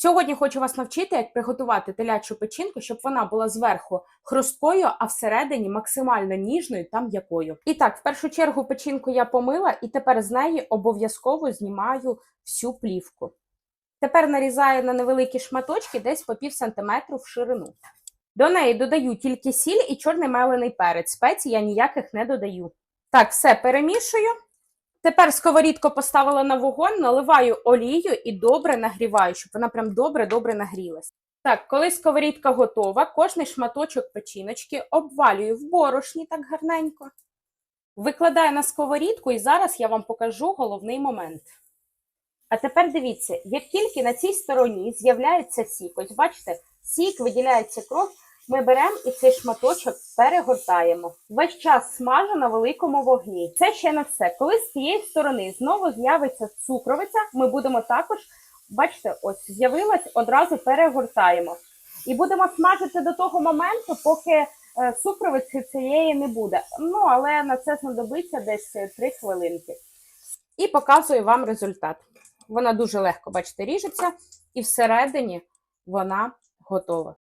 Сьогодні хочу вас навчити, як приготувати телячу печінку, щоб вона була зверху хрусткою, а всередині максимально ніжною та м'якою. І так, в першу чергу печінку я помила, і тепер з неї обов'язково знімаю всю плівку. Тепер нарізаю на невеликі шматочки десь по пів сантиметру в ширину. До неї додаю тільки сіль і чорний мелений перець. Спецій я ніяких не додаю. Так, все перемішую. Тепер сковорідку поставила на вогонь, наливаю олію і добре нагріваю, щоб вона прям добре-добре нагрілась. Так, коли сковорідка готова, кожний шматочок печіночки обвалюю в борошні так гарненько. Викладаю на сковорідку, і зараз я вам покажу головний момент. А тепер дивіться, як тільки на цій стороні з'являється сік, ось бачите, сік, виділяється кров, ми беремо і цей шматочок перегортаємо. Весь час смажу на великому вогні. Це ще не все. Коли з цієї сторони знову з'явиться цукровиця, ми будемо також, бачите, ось з'явилась, одразу перегортаємо. І будемо смажити до того моменту, поки е, цукровиці цієї не буде. Ну, але на це знадобиться десь 3 хвилинки. І показую вам результат. Вона дуже легко, бачите, ріжеться, і всередині вона готова.